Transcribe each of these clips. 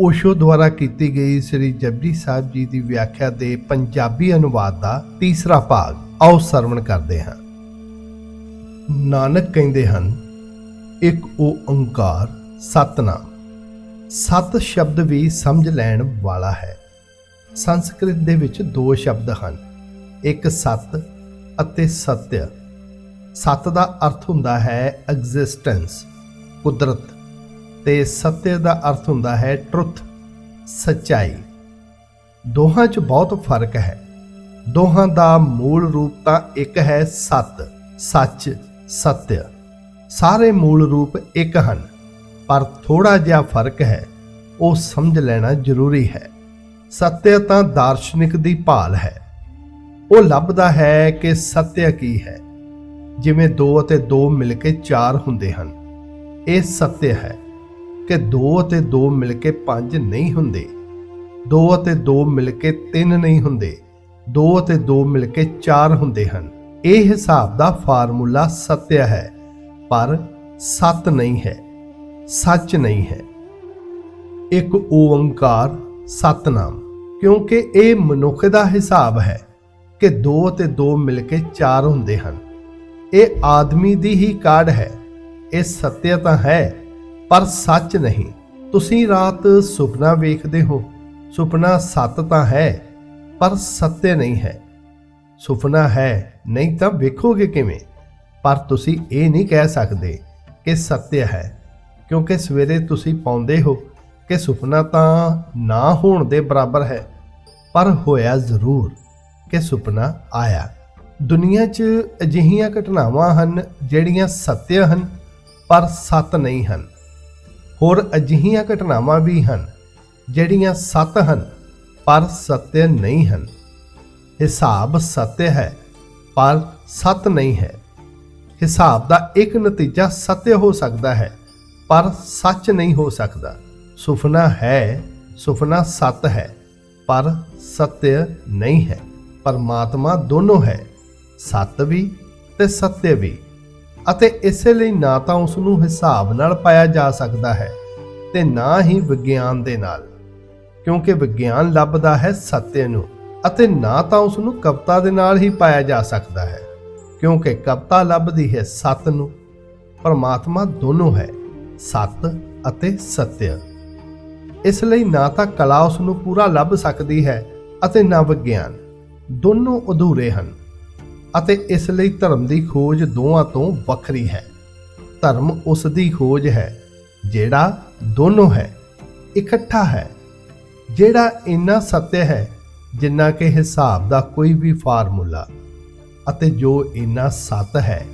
ਓਸ਼ੋ ਦੁਆਰਾ ਕੀਤੀ ਗਈ ਸ੍ਰੀ ਜਪਜੀ ਸਾਹਿਬ ਜੀ ਦੀ ਵਿਆਖਿਆ ਦੇ ਪੰਜਾਬੀ ਅਨੁਵਾਦ ਦਾ ਤੀਸਰਾ ਭਾਗ ਆਓ ਸਰਵਣ ਕਰਦੇ ਹਾਂ। ਨਾਨਕ ਕਹਿੰਦੇ ਹਨ, ਇੱਕ ਉਹ ਓੰਕਾਰ, ਸਤਨਾਮ। ਸਤ ਸ਼ਬਦ ਵੀ ਸਮਝ ਲੈਣ ਵਾਲਾ ਹੈ। ਸੰਸਕ੍ਰਿਤ ਦੇ ਵਿੱਚ ਦੋ ਸ਼ਬਦ ਹਨ, ਇੱਕ ਸਤ ਅਤੇ ਸਤਿ ਸਤ ਦਾ ਅਰਥ ਹੁੰਦਾ ਹੈ ਐਗਜ਼ਿਸਟੈਂਸ ਕੁਦਰਤ। ਤੇ ਸਤਿ ਦਾ ਅਰਥ ਹੁੰਦਾ ਹੈ ਟਰੁੱਥ, ਸੱਚਾਈ। ਦੋਹਾਂ 'ਚ ਬਹੁਤ ਫ਼ਰਕ ਹੈ। ਦੋਹਾਂ ਦਾ ਮੂਲ ਰੂਪ ਤਾਂ ਇੱਕ ਹੈ ਸਤ, ਸੱਚ ਸਤਿ ਸਾਰੇ ਮੂਲ ਰੂਪ ਇੱਕ ਹਨ, ਪਰ ਥੋੜਾ ਜਿਹਾ ਫ਼ਰਕ ਹੈ, ਉਹ ਸਮਝ ਲੈਣਾ ਜ਼ਰੂਰੀ ਹੈ। ਸਤਿ ਤਾਂ ਦਾਰਸ਼ਨਿਕ ਦੀ ਭਾਲ ਹੈ। ਉਹ ਲੱਭਦਾ ਹੈ ਕਿ ਸਤਿ ਕੀ ਹੈ। ਜਿਵੇਂ 2 ਅਤੇ 2 ਮਿਲ ਕੇ 4 ਹੁੰਦੇ ਹਨ। ਇਹ ਸਤਿ ਹੈ। ਕਿ 2 ਅਤੇ 2 ਮਿਲ ਕੇ 5 ਨਹੀਂ ਹੁੰਦੇ। 2 ਅਤੇ 2 ਮਿਲ ਕੇ 3 ਨਹੀਂ ਹੁੰਦੇ। 2 ਅਤੇ 2 ਮਿਲ ਕੇ 4 ਹੁੰਦੇ ਹਨ। ਇਹ ਹਿਸਾਬ ਦਾ ਫਾਰਮੂਲਾ ਸਤਿ ਹੈ, ਪਰ ਸਤ ਨਹੀਂ ਹੈ, ਸੱਚ ਨਹੀਂ ਹੈ। ਇੱਕ ਓੰਕਾਰ ਸਤਨਾਮ, ਕਿਉਂਕਿ ਇਹ ਮਨੁੱਖ ਦਾ ਹਿਸਾਬ ਹੈ ਕਿ 2 ਅਤੇ 2 ਮਿਲ ਕੇ 4 ਹੁੰਦੇ ਹਨ। ਇਹ ਆਦਮੀ ਦੀ ਹੀ ਕਾਢ ਹੈ, ਇਹ ਸਤਿਆ ਤਾਂ ਹੈ ਪਰ ਸੱਚ ਨਹੀਂ। ਤੁਸੀਂ ਰਾਤ ਸੁਪਨਾ ਵੇਖਦੇ ਹੋ। ਸੁਪਨਾ ਸੱਤ ਤਾਂ ਹੈ, ਪਰ ਸਤਿ ਨਹੀਂ ਹੈ। ਸੁਪਨਾ ਹੈ, ਨਹੀਂ ਤਾਂ ਵੇਖੋਗੇ ਕਿਵੇਂ? ਪਰ ਤੁਸੀਂ ਇਹ ਨਹੀਂ ਕਹਿ ਸਕਦੇ ਕਿ ਸਤਿ ਹੈ, ਕਿਉਂਕਿ ਸਵੇਰੇ ਤੁਸੀਂ ਪਾਉਂਦੇ ਹੋ ਕਿ ਸੁਪਨਾ ਤਾਂ ਨਾ ਹੋਣ ਦੇ ਬਰਾਬਰ ਹੈ, ਪਰ ਹੋਇਆ ਜ਼ਰੂਰ ਕਿ ਸੁਪਨਾ ਆਇਆ। ਦੁਨੀਆ 'ਚ ਅਜਿਹੀਆਂ ਘਟਨਾਵਾਂ ਹਨ ਜਿਹੜੀਆਂ ਸੱਤਿਆ ਹਨ, ਪਰ ਸੱਤ ਨਹੀਂ ਹਨ। ਹੋਰ ਅਜਿਹੀਆਂ ਘਟਨਾਵਾਂ ਵੀ ਹਨ ਜਿਹੜੀਆਂ ਸੱਤ ਹਨ, ਪਰ ਸੱਤਿਆ ਨਹੀਂ ਹਨ। ਹਿਸਾਬ ਸੱਤਿਆ ਹੈ, ਪਰ ਸੱਤ ਨਹੀਂ ਹੈ। ਹਿਸਾਬ ਦਾ ਇੱਕ ਨਤੀਜਾ ਸੱਤਿਆ ਹੋ ਸਕਦਾ ਹੈ, ਪਰ ਸੱਚ ਨਹੀਂ ਹੋ ਸਕਦਾ। ਸੁਪਨਾ ਹੈ ਸੁਪਨਾ ਸੱਤ ਹੈ, ਪਰ ਸਤਿ ਨਹੀਂ ਹੈ। ਪਰਮਾਤਮਾ ਦੋਨੋਂ ਹੈ, ਸੱਤ ਵੀ ਤੇ ਸਤਿ ਵੀ। ਅਤੇ ਇਸੇ ਲਈ ਨਾ ਤਾਂ ਉਸ ਨੂੰ ਹਿਸਾਬ ਨਾਲ ਪਾਇਆ ਜਾ ਸਕਦਾ ਹੈ ਤੇ ਨਾ ਹੀ ਵਿਗਿਆਨ ਦੇ ਨਾਲ, ਕਿਉਂਕਿ ਵਿਗਿਆਨ ਲੱਭਦਾ ਹੈ ਸਤਿ ਨੂੰ ਅਤੇ ਨਾ ਤਾਂ ਉਸ ਨੂੰ ਕਵਤਾ ਦੇ ਨਾਲ ਹੀ ਪਾਇਆ ਜਾ ਸਕਦਾ ਹੈ, ਕਿਉਂਕਿ ਕਵਤਾ ਲੱਭਦੀ ਹੈ ਸਤ ਨੂੰ, ਪਰਮਾਤਮਾ ਦੋਨੋਂ ਹੈ, ਸਤ ਅਤੇ ਸਤਿਅ ਇਸ ਲਈ ਨਾ ਤਾਂ ਕਲਾ ਉਸ ਨੂੰ ਪੂਰਾ ਲੱਭ ਸਕਦੀ ਹੈ ਅਤੇ ਨਾ ਵਿਗਿਆਨ, ਦੋਨੋਂ ਅਧੂਰੇ ਹਨ। ਅਤੇ ਇਸ ਲਈ ਧਰਮ ਦੀ ਖੋਜ ਦੋਵਾਂ ਤੋਂ ਵੱਖਰੀ ਹੈ। ਧਰਮ ਉਸ ਦੀ ਖੋਜ ਹੈ, ਜਿਹੜਾ ਦੋਨੋਂ ਹੈ, ਇਕੱਠਾ ਹੈ, ਜਿਹੜਾ ਇੰਨਾ ਸਤਿ ਹੈ, ਜਿੰਨਾ ਕਿ ਹਿਸਾਬ ਦਾ ਕੋਈ ਵੀ ਫਾਰਮੂਲਾ, ਅਤੇ ਜੋ ਇੰਨਾ ਸਤ ਹੈ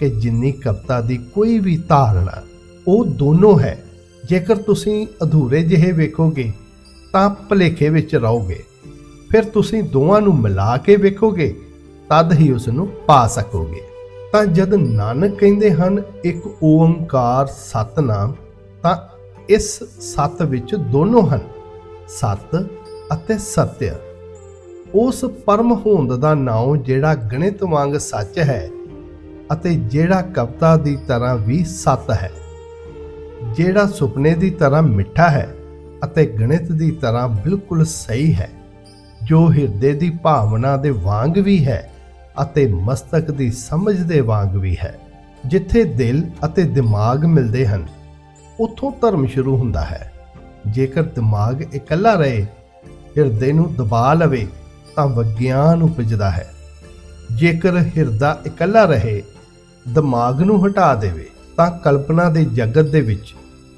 ਕਿ ਜਿੰਨੀ ਕਵਤਾ ਦੀ ਕੋਈ ਵੀ ਧਾਰਨਾ, ਉਹ ਦੋਨੋਂ ਹੈ। ਜੇਕਰ ਤੁਸੀਂ ਅਧੂਰੇ ਜਿਹੇ ਵੇਖੋਗੇ, ਤਾਂ ਭਲੇਖੇ ਵਿੱਚ ਰਹੋਗੇ। ਫਿਰ ਤੁਸੀਂ ਦੋਵਾਂ ਨੂੰ ਮਿਲਾ ਕੇ ਵੇਖੋਗੇ ਤਦ ਹੀ ਉਸ ਨੂੰ ਪਾ ਸਕੋਗੇ। ਤਾਂ ਜਦ ਨਾਨਕ ਕਹਿੰਦੇ ਹਨ, ਇੱਕ ਓੰਕਾਰ ਸਤਨਾਮ, ਤਾਂ ਇਸ ਸਤ ਵਿੱਚ ਦੋਨੋਂ ਹਨ, ਸਤ ਅਤੇ ਸਤਿ। ਉਸ ਪਰਮ ਹੋਂਦ ਦਾ ਨਾਮ ਜਿਹੜਾ ਗਣਿਤ ਵਾਂਗ ਸੱਚ ਹੈ ਅਤੇ ਜਿਹੜਾ ਕਵਤਾ ਦੀ ਤਰ੍ਹਾਂ ਵੀ ਸਤ ਹੈ, ਜਿਹੜਾ ਸੁਪਨੇ ਦੀ ਤਰ੍ਹਾਂ ਮਿੱਠਾ ਹੈ ਅਤੇ ਗਣਿਤ ਦੀ ਤਰ੍ਹਾਂ ਬਿਲਕੁਲ ਸਹੀ ਹੈ, ਜੋ ਹਿਰਦੇ ਦੀ ਭਾਵਨਾ ਦੇ ਵਾਂਗ ਵੀ ਹੈ ਅਤੇ ਮਸਤਕ ਦੀ ਸਮਝ ਦੇ ਵਾਂਗ ਵੀ ਹੈ, ਜਿੱਥੇ ਦਿਲ ਅਤੇ ਦਿਮਾਗ ਮਿਲਦੇ ਹਨ, ਉੱਥੋਂ ਧਰਮ ਸ਼ੁਰੂ ਹੁੰਦਾ ਹੈ। ਜੇਕਰ ਦਿਮਾਗ ਇਕੱਲਾ ਰਹੇ, ਹਿਰਦੇ ਨੂੰ ਦਬਾ ਲਵੇ, ਤਾਂ ਵਿਗਿਆਨ ਉਪਜਦਾ ਹੈ। ਜੇਕਰ ਹਿਰਦਾ ਇਕੱਲਾ ਰਹੇ, ਦਿਮਾਗ ਨੂੰ ਹਟਾ ਦੇਵੇ, ਤਾਂ ਕਲਪਨਾ ਦੇ ਜਗਤ ਦੇ ਵਿੱਚ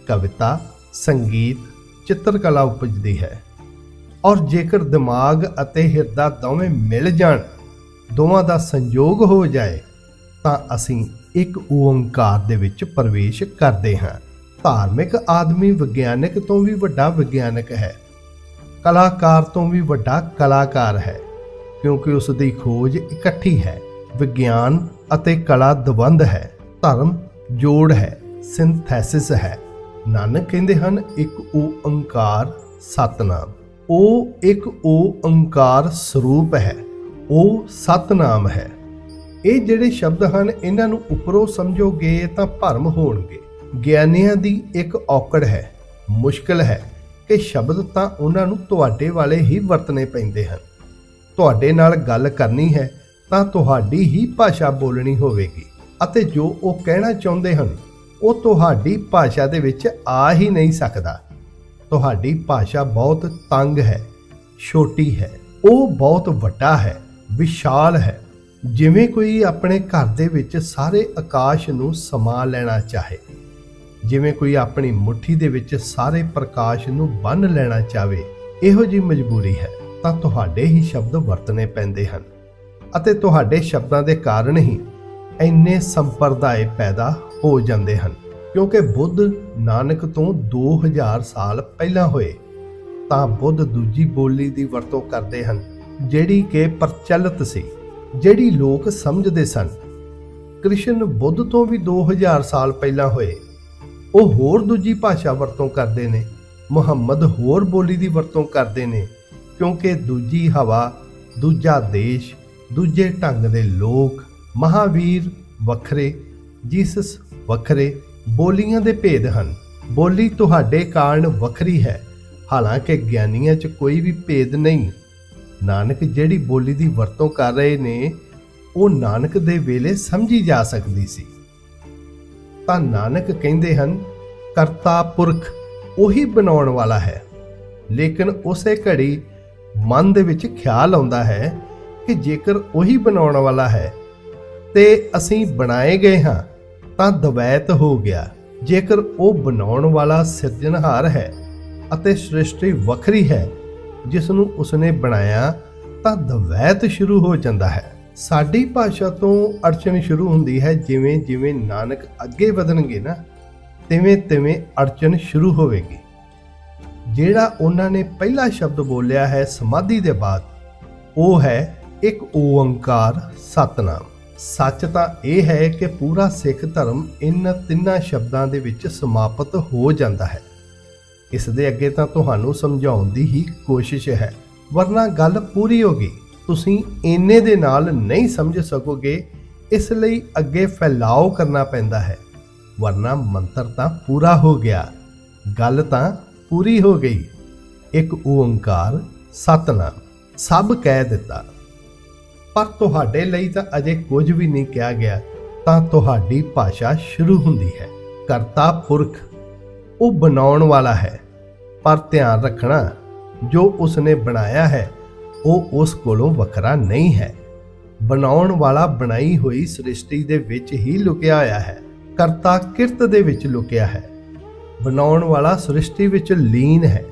ਕਵਿਤਾ, ਸੰਗੀਤ, ਚਿੱਤਰਕਲਾ ਉਪਜਦੀ ਹੈ। ਔਰ ਜੇਕਰ ਦਿਮਾਗ ਅਤੇ ਹਿਰਦਾ ਦੋਵੇਂ ਮਿਲ ਜਾਣ ਦੋਵਾਂ ਦਾ ਸੰਯੋਗ ਹੋ ਜਾਏ, ਤਾਂ ਅਸੀਂ ਇੱਕ ਓੰਕਾਰ ਦੇ ਵਿੱਚ ਪ੍ਰਵੇਸ਼ ਕਰਦੇ ਹਾਂ। ਧਾਰਮਿਕ ਆਦਮੀ ਵਿਗਿਆਨਕ ਤੋਂ ਵੀ ਵੱਡਾ ਵਿਗਿਆਨਕ ਹੈ। ਕਲਾਕਾਰ ਤੋਂ ਵੀ ਵੱਡਾ ਕਲਾਕਾਰ ਹੈ, ਕਿਉਂਕਿ ਉਸ ਦੀ ਖੋਜ ਇਕੱਠੀ ਹੈ। ਵਿਗਿਆਨ ਅਤੇ ਕਲਾ ਦਵੰਦ ਹੈ, ਧਰਮ ਜੋੜ ਹੈ, ਸਿੰਥੈਸਿਸ ਹੈ। ਨਾਨਕ ਕਹਿੰਦੇ ਹਨ, ਇੱਕ ਓੰਕਾਰ ਸਤਨਾਮ। ਉਹ ਇੱਕ ਓੰਕਾਰ ਸਰੂਪ ਹੈ। ਉਹ ਸਤਨਾਮ ਹੈ। ਇਹ ਜਿਹੜੇ ਸ਼ਬਦ ਹਨ, ਇਹਨਾਂ ਨੂੰ ਉੱਪਰੋਂ ਸਮਝੋਗੇ ਤਾਂ ਭਰਮ ਹੋਣਗੇ। ਗਿਆਨੀਆਂ ਦੀ ਇੱਕ ਔਕੜ ਹੈ। ਮੁਸ਼ਕਲ ਹੈ ਕਿ ਸ਼ਬਦ ਤਾਂ ਉਹਨਾਂ ਨੂੰ ਤੁਹਾਡੇ ਵਾਲੇ ਹੀ ਵਰਤਣੇ ਪੈਂਦੇ ਹਨ। ਤੁਹਾਡੇ ਨਾਲ ਗੱਲ ਕਰਨੀ ਹੈ ਤਾਂ ਤੁਹਾਡੀ ਹੀ ਭਾਸ਼ਾ ਬੋਲਣੀ ਹੋਵੇਗੀ। ਅਤੇ ਜੋ ਉਹ ਕਹਿਣਾ ਚਾਹੁੰਦੇ ਹਨ, ਉਹ ਤੁਹਾਡੀ ਭਾਸ਼ਾ ਦੇ ਵਿੱਚ ਆ ਹੀ ਨਹੀਂ ਸਕਦਾ। ਤੁਹਾਡੀ ਭਾਸ਼ਾ ਬਹੁਤ ਤੰਗ ਹੈ, ਛੋਟੀ ਹੈ, ਉਹ ਬਹੁਤ ਵੱਡਾ ਹੈ। ਵਿਸ਼ਾਲ ਹੈ। ਜਿਵੇਂ ਕੋਈ ਆਪਣੇ ਘਰ ਦੇ ਵਿੱਚ ਸਾਰੇ ਆਕਾਸ਼ ਨੂੰ ਸਮਾ ਲੈਣਾ ਚਾਹੇ, ਜਿਵੇਂ ਕੋਈ ਆਪਣੀ ਮੁਠੀ ਦੇ ਵਿੱਚ ਸਾਰੇ ਪ੍ਰਕਾਸ਼ ਨੂੰ ਬੰਨ ਲੈਣਾ ਚਾਵੇ ਇਹੋ ਜੀ ਮਜਬੂਰੀ ਹੈ, ਤਾਂ ਤੁਹਾਡੇ ਹੀ ਸ਼ਬਦ ਵਰਤਣੇ ਪੈਂਦੇ ਹਨ। ਅਤੇ ਤੁਹਾਡੇ ਸ਼ਬਦਾਂ ਦੇ ਕਾਰਨ ਹੀ ਇੰਨੇ ਸੰਪਰਦਾਏ ਪੈਦਾ ਹੋ ਜਾਂਦੇ ਹਨ, ਕਿਉਂਕਿ ਬੁੱਧ ਨਾਨਕ ਤੋਂ 2000 ਸਾਲ ਪਹਿਲਾਂ ਹੋਏ, ਤਾਂ ਬੁੱਧ ਦੂਜੀ ਬੋਲੀ ਦੀ ਵਰਤੋਂ ਕਰਦੇ ਹਨ। ਜਿਹੜੀ ਕਿ ਪ੍ਰਚਲਿਤ ਸੀ, ਜਿਹੜੀ ਲੋਕ ਸਮਝਦੇ ਸਨ। ਕ੍ਰਿਸ਼ਨ ਬੁੱਧ ਤੋਂ ਵੀ 2000 ਸਾਲ ਪਹਿਲਾਂ ਹੋਏ। ਉਹ ਹੋਰ ਦੂਜੀ ਭਾਸ਼ਾ ਵਰਤੋਂ ਕਰਦੇ ਨੇ, ਮੁਹੰਮਦ ਹੋਰ ਬੋਲੀ ਦੀ ਵਰਤੋਂ ਕਰਦੇ ਨੇ, ਕਿਉਂਕਿ ਦੂਜੀ ਹਵਾ, ਦੂਜਾ ਦੇਸ਼, ਦੂਜੇ ਢੰਗ ਦੇ ਲੋਕ, ਮਹਾਵੀਰ ਵੱਖਰੇ, ਜੀਸਸ ਵੱਖਰੇ, ਬੋਲੀਆਂ ਦੇ ਭੇਦ ਹਨ। ਬੋਲੀ ਤੁਹਾਡੇ ਕਾਰਨ ਵੱਖਰੀ ਹੈ। ਹਾਲਾਂਕਿ ਗਿਆਨੀਆਂ 'ਚ ਕੋਈ ਵੀ ਭੇਦ ਨਹੀਂ। ਨਾਨਕ ਜਿਹੜੀ ਬੋਲੀ ਦੀ ਵਰਤੋਂ ਕਰ ਰਹੇ ਨੇ, ਉਹ ਨਾਨਕ ਦੇ ਵੇਲੇ ਸਮਝੀ ਜਾ ਸਕਦੀ ਸੀ। ਤਾਂ ਨਾਨਕ ਕਹਿੰਦੇ ਹਨ, ਕਰਤਾ ਪੁਰਖ, ਉਹੀ ਬਣਾਉਣ ਵਾਲਾ ਹੈ। ਲੇਕਿਨ ਉਸੇ ਘੜੀ ਮਨ ਦੇ ਵਿੱਚ ਖਿਆਲ ਆਉਂਦਾ ਹੈ ਕਿ ਜੇਕਰ ਉਹੀ ਬਣਾਉਣ ਵਾਲਾ ਹੈ ਤੇ ਅਸੀਂ ਬਣਾਏ ਗਏ ਹਾਂ, ਤਾਂ ਦਵੈਤ ਹੋ ਗਿਆ। ਜੇਕਰ ਉਹ ਬਣਾਉਣ ਵਾਲਾ ਸਿਰਜਣਹਾਰ ਹੈ ਅਤੇ ਸ੍ਰਿਸ਼ਟੀ ਵੱਖਰੀ ਹੈ ਜਿਸ ਨੂੰ ਉਸਨੇ ਬਣਾਇਆ, ਤਾਂ ਦਵੈਤ ਸ਼ੁਰੂ ਹੋ ਜਾਂਦਾ ਹੈ। ਸਾਡੀ ਭਾਸ਼ਾ ਤੋਂ ਅੜਚਨ ਸ਼ੁਰੂ ਹੁੰਦੀ ਹੈ, ਜਿਵੇਂ ਜਿਵੇਂ ਨਾਨਕ ਅੱਗੇ ਵਧਣਗੇ ਨਾ, ਤਿਵੇਂ ਤਿਵੇਂ ਅੜਚਨ ਸ਼ੁਰੂ ਹੋਵੇਗੀ। ਜਿਹੜਾ ਉਹਨਾਂ ਨੇ ਪਹਿਲਾ ਸ਼ਬਦ ਬੋਲਿਆ ਹੈ ਸਮਾਧੀ ਦੇ ਬਾਅਦ, ਉਹ ਹੈ ਇੱਕ ਓੰਕਾਰ ਸਤਨਾਮ। ਸੱਚ ਤਾਂ ਇਹ ਹੈ ਕਿ ਪੂਰਾ ਸਿੱਖ ਧਰਮ ਇਨ ਤਿੰਨਾਂ ਸ਼ਬਦਾਂ ਦੇ ਵਿੱਚ ਸਮਾਪਤ ਹੋ ਜਾਂਦਾ ਹੈ। ਇਸ ਦੇ ਅੱਗੇ ਤਾਂ ਤੁਹਾਨੂੰ ਸਮਝਾਉਣ ਦੀ ਹੀ ਕੋਸ਼ਿਸ਼ ਹੈ। ਵਰਨਾ ਗੱਲ ਪੂਰੀ ਹੋ ਗਈ। ਤੁਸੀਂ ਇੰਨੇ ਦੇ ਨਾਲ ਨਹੀਂ ਸਮਝ ਸਕੋਗੇ। ਇਸ ਲਈ ਅੱਗੇ ਫੈਲਾਓ ਕਰਨਾ ਪੈਂਦਾ ਹੈ। ਵਰਨਾ ਮੰਤਰ ਤਾਂ ਪੂਰਾ ਹੋ ਗਿਆ। ਗੱਲ ਤਾਂ ਪੂਰੀ ਹੋ ਗਈ। ਇੱਕ ਓੰਕਾਰ ਸਤਨਾਮ ਸਭ ਕਹਿ ਦਿੱਤਾ। ਪਰ ਤੁਹਾਡੇ ਲਈ ਤਾਂ ਅਜੇ ਕੁਝ ਵੀ ਨਹੀਂ ਕਿਹਾ ਗਿਆ। ਤਾਂ ਤੁਹਾਡੀ ਭਾਸ਼ਾ ਸ਼ੁਰੂ ਹੁੰਦੀ ਹੈ। ਕਰਤਾ ਪੁਰਖ। ਉਹ ਬਣਾਉਣ ਵਾਲਾ ਹੈ। ਪਰ ਧਿਆਨ ਰੱਖਣਾ, ਜੋ ਉਸਨੇ ਬਣਾਇਆ ਹੈ, ਉਹ ਉਸ ਕੋਲੋਂ ਵੱਖਰਾ ਨਹੀਂ ਹੈ। ਬਣਾਉਣ ਵਾਲਾ ਬਣਾਈ ਹੋਈ ਸ੍ਰਿਸ਼ਟੀ ਦੇ ਵਿੱਚ ਹੀ ਲੁਕਿਆ ਹੋਇਆ ਹੈ। ਕਰਤਾ ਕਿਰਤ ਦੇ ਵਿੱਚ ਲੁਕਿਆ ਹੈ। ਬਣਾਉਣ ਵਾਲਾ ਸ੍ਰਿਸ਼ਟੀ ਵਿੱਚ ਲੀਨ ਹੈ।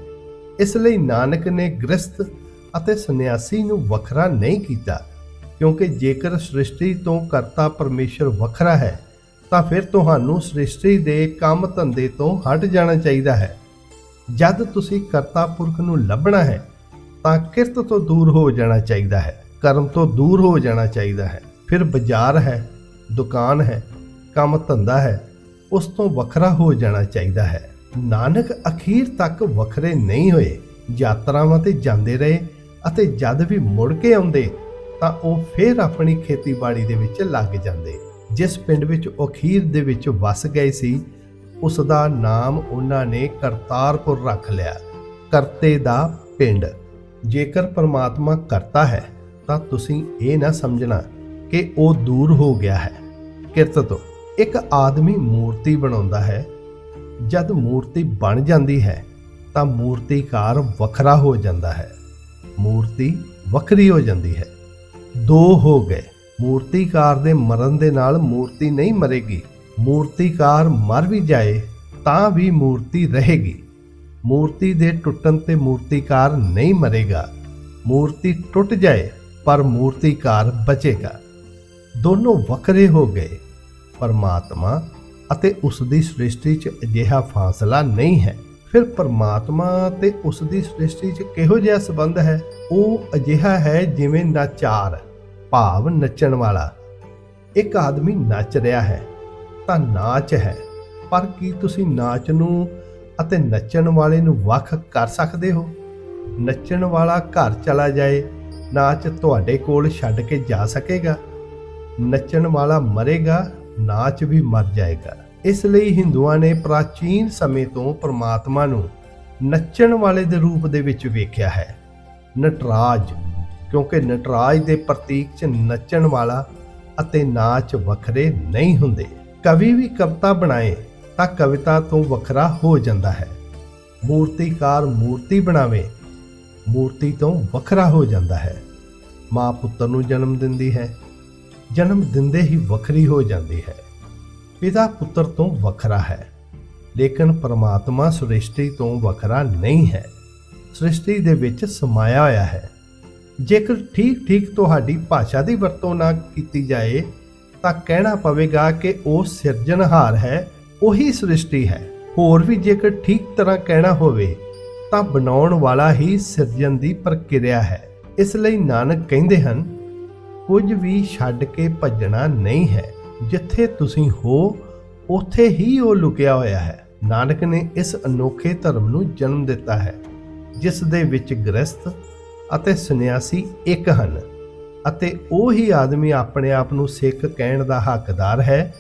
ਇਸ ਲਈ ਨਾਨਕ ਨੇ ਗ੍ਰਸਤ ਅਤੇ ਸੰਨਿਆਸੀ ਨੂੰ ਵੱਖਰਾ ਨਹੀਂ ਕੀਤਾ, ਕਿਉਂਕਿ ਜੇਕਰ ਸ੍ਰਿਸ਼ਟੀ ਤੋਂ ਕਰਤਾ ਪਰਮੇਸ਼ਰ ਵੱਖਰਾ ਹੈ ਤਾਂ ਫਿਰ ਤੁਹਾਨੂੰ ਸ੍ਰਿਸ਼ਟੀ ਦੇ ਕੰਮ ਧੰਦੇ ਤੋਂ ਹਟ ਜਾਣਾ ਚਾਹੀਦਾ ਹੈ। ਜਦ ਤੁਸੀਂ ਕਰਤਾ ਪੁਰਖ ਨੂੰ ਲੱਭਣਾ ਹੈ, ਤਾਂ ਕਿਰਤ ਤੋਂ ਦੂਰ ਹੋ ਜਾਣਾ ਚਾਹੀਦਾ ਹੈ, ਕਰਮ ਤੋਂ ਦੂਰ ਹੋ ਜਾਣਾ ਚਾਹੀਦਾ ਹੈ। ਫਿਰ ਬਾਜ਼ਾਰ ਹੈ, ਦੁਕਾਨ ਹੈ, ਕੰਮ ਧੰਦਾ ਹੈ, ਉਸ ਤੋਂ ਵੱਖਰਾ ਹੋ ਜਾਣਾ ਚਾਹੀਦਾ ਹੈ। ਨਾਨਕ ਅਖੀਰ ਤੱਕ ਵੱਖਰੇ ਨਹੀਂ ਹੋਏ, ਯਾਤਰਾਵਾਂ ਤੇ ਜਾਂਦੇ ਰਹੇ ਅਤੇ ਜਦ ਵੀ ਮੁੜ ਕੇ ਆਉਂਦੇ, ਤਾਂ ਉਹ ਫਿਰ ਆਪਣੀ ਖੇਤੀਬਾੜੀ ਦੇ ਵਿੱਚ ਲੱਗ ਜਾਂਦੇ। ਜਿਸ ਪਿੰਡ ਵਿੱਚ ਉਹ ਅਖੀਰ ਦੇ ਵਿੱਚ ਵਸ ਗਏ ਸੀ ਉਸ ਦਾ ਨਾਮ ਉਹਨਾਂ ਨੇ ਕਰਤਾਰਪੁਰ ਰੱਖ ਲਿਆ, ਕਰਤੇ ਦਾ ਪਿੰਡ। ਜੇਕਰ ਪਰਮਾਤਮਾ ਕਰਤਾ ਹੈ, ਤਾਂ ਤੁਸੀਂ ਇਹ ਨਾ ਸਮਝਣਾ ਕਿ ਉਹ ਦੂਰ ਹੋ ਗਿਆ ਹੈ। ਕਿਰਤ ਤੋਂ, ਇੱਕ ਆਦਮੀ ਮੂਰਤੀ ਬਣਾਉਂਦਾ ਹੈ। ਜਦ ਮੂਰਤੀ ਬਣ ਜਾਂਦੀ ਹੈ, ਤਾਂ ਮੂਰਤੀਕਾਰ ਵੱਖਰਾ ਹੋ ਜਾਂਦਾ ਹੈ। ਮੂਰਤੀ ਵੱਖਰੀ ਹੋ ਜਾਂਦੀ ਹੈ। ਦੋ ਹੋ ਗਏ। ਮੂਰਤੀਕਾਰ ਦੇ ਮਰਨ ਦੇ ਨਾਲ ਮੂਰਤੀ ਨਹੀਂ ਮਰੇਗੀ। ਮੂਰਤੀਕਾਰ ਮਰ ਵੀ ਜਾਏ, ਤਾਂ ਵੀ ਮੂਰਤੀ ਰਹੇਗੀ। ਮੂਰਤੀ ਦੇ ਟੁੱਟਣ ਤੇ ਮੂਰਤੀਕਾਰ ਨਹੀਂ ਮਰੇਗਾ। ਮੂਰਤੀ ਟੁੱਟ ਜਾਏ, ਪਰ ਮੂਰਤੀਕਾਰ ਬਚੇਗਾ। ਦੋਨੋਂ ਵੱਖਰੇ ਹੋ ਗਏ, ਪਰਮਾਤਮਾ ਅਤੇ ਉਸ ਦੀ ਸ੍ਰਿਸ਼ਟੀ 'ਚ ਅਜਿਹਾ ਫਾਸਲਾ ਨਹੀਂ ਹੈ। ਫਿਰ ਪਰਮਾਤਮਾ ਤੇ ਉਸ ਦੀ ਸ੍ਰਿਸ਼ਟੀ 'ਚ ਕਿਹੋ ਜਿਹਾ ਸੰਬੰਧ ਹੈ? ਉਹ ਅਜਿਹਾ ਹੈ ਜਿਵੇਂ ਨਾਚਾਰ। ਭਾਵ ਨੱਚਣ ਵਾਲਾ। ਇੱਕ ਆਦਮੀ ਨੱਚ ਰਿਹਾ ਹੈ, ਤਾਂ ਨਾਚ ਹੈ। ਪਰ ਕੀ ਤੁਸੀਂ ਨਾਚ ਨੂੰ ਅਤੇ ਨੱਚਣ ਵਾਲੇ ਨੂੰ ਵੱਖ ਕਰ ਸਕਦੇ ਹੋ? ਨੱਚਣ ਵਾਲਾ ਘਰ ਚਲਾ ਜਾਏ, ਨਾਚ ਤੁਹਾਡੇ ਕੋਲ ਛੱਡ ਕੇ ਜਾ ਸਕੇਗਾ। ਨੱਚਣ ਵਾਲਾ ਮਰੇਗਾ, ਨਾਚ ਵੀ ਮਰ ਜਾਏਗਾ। ਇਸ ਲਈ ਹਿੰਦੂਆਂ ਨੇ ਪ੍ਰਾਚੀਨ ਸਮੇਂ ਤੋਂ ਪ੍ਰਮਾਤਮਾ ਨੂੰ ਨੱਚਣ ਵਾਲੇ ਦੇ ਰੂਪ ਦੇ ਵਿੱਚ ਵੇਖਿਆ ਹੈ। ਨਟਰਾਜ ਕਿਉਂਕਿ ਨਟਰਾਜ ਦੇ ਪ੍ਰਤੀਕ 'ਚ ਨੱਚਣ ਵਾਲਾ ਅਤੇ ਨਾਚ ਵੱਖਰੇ ਨਹੀਂ ਹੁੰਦੇ। ਕਵੀ ਵੀ ਕਵਿਤਾ ਬਣਾਏ ਤਾਂ ਕਵਿਤਾ ਤੋਂ ਵੱਖਰਾ ਹੋ ਜਾਂਦਾ ਹੈ। ਮੂਰਤੀਕਾਰ ਮੂਰਤੀ ਬਣਾਵੇ, ਮੂਰਤੀ ਤੋਂ ਵੱਖਰਾ ਹੋ ਜਾਂਦਾ ਹੈ। ਮਾਂ ਪੁੱਤਰ ਨੂੰ ਜਨਮ ਦਿੰਦੀ ਹੈ, ਜਨਮ ਦਿੰਦੇ ਹੀ ਵੱਖਰੀ ਹੋ ਜਾਂਦੀ ਹੈ। ਪਿਤਾ ਪੁੱਤਰ ਤੋਂ ਵੱਖਰਾ ਹੈ, ਲੇਕਿਨ ਪਰਮਾਤਮਾ ਸ੍ਰਿਸ਼ਟੀ ਤੋਂ ਵੱਖਰਾ ਨਹੀਂ ਹੈ। ਸ੍ਰਿਸ਼ਟੀ ਦੇ ਵਿੱਚ ਸਮਾਇਆ ਹੋਇਆ ਹੈ। ਜੇਕਰ ਠੀਕ ਠੀਕ ਤੁਹਾਡੀ ਭਾਸ਼ਾ ਦੀ ਵਰਤੋਂ ਨਾ ਕੀਤੀ ਜਾਏ, ਤਾਂ ਕਹਿਣਾ ਪਵੇਗਾ ਕਿ ਉਹ ਸਿਰਜਣਹਾਰ ਹੈ, ਉਹੀ ਸ੍ਰਿਸ਼ਟੀ ਹੈ। ਹੋਰ ਵੀ ਜੇਕਰ ਠੀਕ ਤਰ੍ਹਾਂ ਕਹਿਣਾ ਹੋਵੇ, ਤਾਂ ਬਣਾਉਣ ਵਾਲਾ ਹੀ ਸਿਰਜਣ ਦੀ ਪ੍ਰਕਿਰਿਆ ਹੈ। ਇਸ ਲਈ ਨਾਨਕ ਕਹਿੰਦੇ ਹਨ, ਕੁਝ ਵੀ ਛੱਡ ਕੇ ਭੱਜਣਾ ਨਹੀਂ ਹੈ। ਜਿੱਥੇ ਤੁਸੀਂ ਹੋ, ਉੱਥੇ ਹੀ ਉਹ ਲੁਕਿਆ ਹੋਇਆ ਹੈ। ਨਾਨਕ ਨੇ ਇਸ ਅਨੋਖੇ ਧਰਮ ਨੂੰ ਜਨਮ ਦਿੱਤਾ ਹੈ, ਜਿਸ ਦੇ ਵਿੱਚ ਗ੍ਰਸਥ ਅਤੇ ਸੰਨਿਆਸੀ ਇੱਕ ਹਨ ਅਤੇ ਉਹ ਹੀ ਆਦਮੀ ਆਪਣੇ ਆਪ ਨੂੰ ਸਿੱਖ ਕਹਿਣ ਦਾ ਹੱਕਦਾਰ ਹੈ,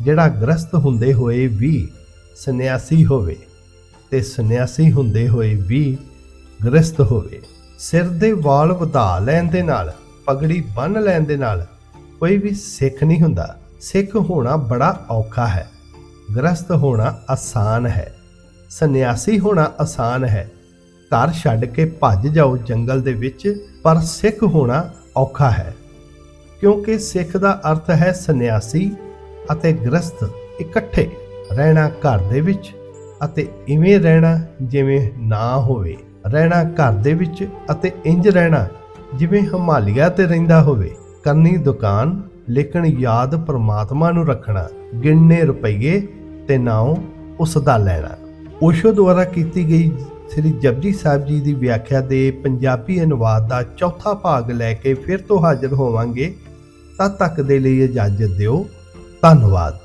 ਜਿਹੜਾ ਗ੍ਰਸਤ ਹੁੰਦੇ ਹੋਏ ਵੀ ਸੰਨਿਆਸੀ ਹੋਵੇ ਤੇ ਸੰਨਿਆਸੀ ਹੁੰਦੇ ਹੋਏ ਵੀ ਗ੍ਰਸਤ ਹੋਵੇ। ਸਿਰ ਦੇ ਵਾਲ ਵਧਾ ਲੈਣ ਦੇ ਨਾਲ, ਪਗੜੀ ਬੰਨ ਲੈਣ ਦੇ ਨਾਲ ਕੋਈ ਵੀ ਸਿੱਖ ਨਹੀਂ ਹੁੰਦਾ। ਸਿੱਖ ਹੋਣਾ ਬੜਾ ਔਖਾ ਹੈ। ਗ੍ਰਸਤ ਹੋਣਾ ਆਸਾਨ ਹੈ। ਸੰਨਿਆਸੀ ਹੋਣਾ ਆਸਾਨ ਹੈ। ਘਰ ਛੱਡ ਕੇ ਭੱਜ ਜਾਓ ਜੰਗਲ ਦੇ ਵਿੱਚ, ਪਰ ਸਿੱਖ ਹੋਣਾ ਔਖਾ ਹੈ। ਕਿਉਂਕਿ ਸਿੱਖ ਦਾ ਅਰਥ ਹੈ ਸੰਨਿਆਸੀ ਅਤੇ ਗ੍ਰਸਥ ਇਕੱਠੇ ਰਹਿਣਾ ਘਰ ਦੇ ਵਿੱਚ ਅਤੇ ਇਵੇਂ ਰਹਿਣਾ ਜਿਵੇਂ ਨਾ ਹੋਵੇ। ਰਹਿਣਾ ਘਰ ਦੇ ਵਿੱਚ ਅਤੇ ਇੰਜ ਰਹਿਣਾ ਜਿਵੇਂ ਹਿਮਾਲਿਆ ਤੇ ਰਹਿੰਦਾ ਹੋਵੇ। ਕਰਨੀ ਦੁਕਾਨ, ਲੇਕਿਨ ਯਾਦ ਪ੍ਰਮਾਤਮਾ ਨੂੰ ਰੱਖਣਾ, ਗਿਣਨੇ ਰੁਪਈਏ ਤੇ ਨਾਉ ਉਸ ਦਾ ਲੈਣਾ। ਓਸ਼ੋ ਦੁਆਰਾ ਕੀਤੀ ਗਈ ਸ੍ਰੀ ਜਪਜੀ ਸਾਹਿਬ ਜੀ ਦੀ ਵਿਆਖਿਆ ਦੇ ਪੰਜਾਬੀ ਅਨੁਵਾਦ ਦਾ ਚੌਥਾ ਭਾਗ ਲੈ ਕੇ ਫਿਰ ਤੋਂ ਹਾਜ਼ਰ ਹੋਵਾਂਗੇ ਤਦ ਤੱਕ ਦੇ ਲਈ ਇਜਾਜ਼ਤ ਦਿਓ। ਧੰਨਵਾਦ।